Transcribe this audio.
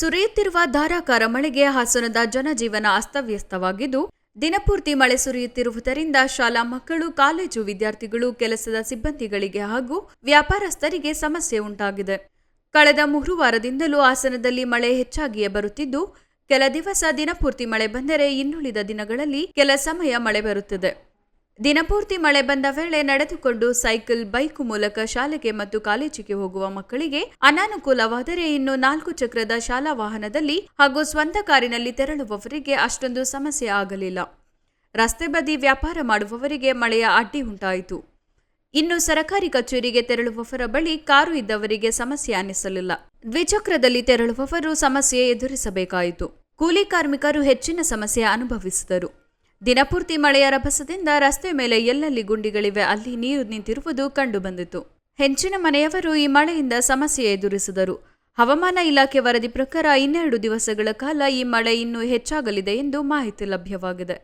ಸುರಿಯುತ್ತಿರುವ ಧಾರಾಕಾರ ಮಳೆಗೆ ಹಾಸನದ ಜನಜೀವನ ಅಸ್ತವ್ಯಸ್ತವಾಗಿದ್ದು, ದಿನಪೂರ್ತಿ ಮಳೆ ಸುರಿಯುತ್ತಿರುವುದರಿಂದ ಶಾಲಾ ಮಕ್ಕಳು, ಕಾಲೇಜು ವಿದ್ಯಾರ್ಥಿಗಳು, ಕೆಲಸದ ಸಿಬ್ಬಂದಿಗಳಿಗೆ ಹಾಗೂ ವ್ಯಾಪಾರಸ್ಥರಿಗೆ ಸಮಸ್ಯೆ ಉಂಟಾಗಿದೆ. ಕಳೆದ ಮೂರು ವಾರದಿಂದಲೂ ಹಾಸನದಲ್ಲಿ ಮಳೆ ಹೆಚ್ಚಾಗಿಯೇ ಬರುತ್ತಿದ್ದು, ಕೆಲ ದಿವಸ ದಿನಪೂರ್ತಿ ಮಳೆ ಬಂದರೆ ಇನ್ನುಳಿದ ದಿನಗಳಲ್ಲಿ ಕೆಲ ಸಮಯ ಮಳೆ ಬರುತ್ತದೆ. ದಿನಪೂರ್ತಿ ಮಳೆ ಬಂದ ವೇಳೆ ನಡೆದುಕೊಂಡು ಸೈಕಲ್, ಬೈಕ್ ಮೂಲಕ ಶಾಲೆಗೆ ಮತ್ತು ಕಾಲೇಜಿಗೆ ಹೋಗುವ ಮಕ್ಕಳಿಗೆ ಅನಾನುಕೂಲವಾದರೆ ಇನ್ನು ನಾಲ್ಕು ಚಕ್ರದ ಶಾಲಾ ವಾಹನದಲ್ಲಿ ಹಾಗೂ ಸ್ವಂತ ಕಾರಿನಲ್ಲಿ ತೆರಳುವವರಿಗೆ ಅಷ್ಟೊಂದು ಸಮಸ್ಯೆ ಆಗಲಿಲ್ಲ. ರಸ್ತೆ ಬದಿ ವ್ಯಾಪಾರ ಮಾಡುವವರಿಗೆ ಮಳೆಯ ಅಡ್ಡಿ ಉಂಟಾಯಿತು. ಇನ್ನು ಸರಕಾರಿ ಕಚೇರಿಗೆ ತೆರಳುವವರ ಬಳಿ ಕಾರು ಇದ್ದವರಿಗೆ ಸಮಸ್ಯೆ ಅನ್ನಿಸಲಿಲ್ಲ. ದ್ವಿಚಕ್ರದಲ್ಲಿ ತೆರಳುವವರು ಸಮಸ್ಯೆ ಎದುರಿಸಬೇಕಾಯಿತು. ಕೂಲಿ ಕಾರ್ಮಿಕರು ಹೆಚ್ಚಿನ ಸಮಸ್ಯೆ ಅನುಭವಿಸಿದರು. ದಿನಪೂರ್ತಿ ಮಳೆಯ ರಭಸದಿಂದ ರಸ್ತೆ ಮೇಲೆ ಎಲ್ಲೆಲ್ಲಿ ಗುಂಡಿಗಳಿವೆ, ಅಲ್ಲಿ ನೀರು ನಿಂತಿರುವುದು ಕಂಡುಬಂದಿತು. ಹೆಚ್ಚಿನ ಮನೆಯವರು ಈ ಮಳೆಯಿಂದ ಸಮಸ್ಯೆ ಎದುರಿಸಿದರು. ಹವಾಮಾನ ಇಲಾಖೆ ವರದಿ ಪ್ರಕಾರ ಇನ್ನೆರಡು ದಿವಸಗಳ ಕಾಲ ಈ ಮಳೆ ಇನ್ನೂ ಹೆಚ್ಚಾಗಲಿದೆ ಎಂದು ಮಾಹಿತಿ ಲಭ್ಯವಾಗಿದೆ.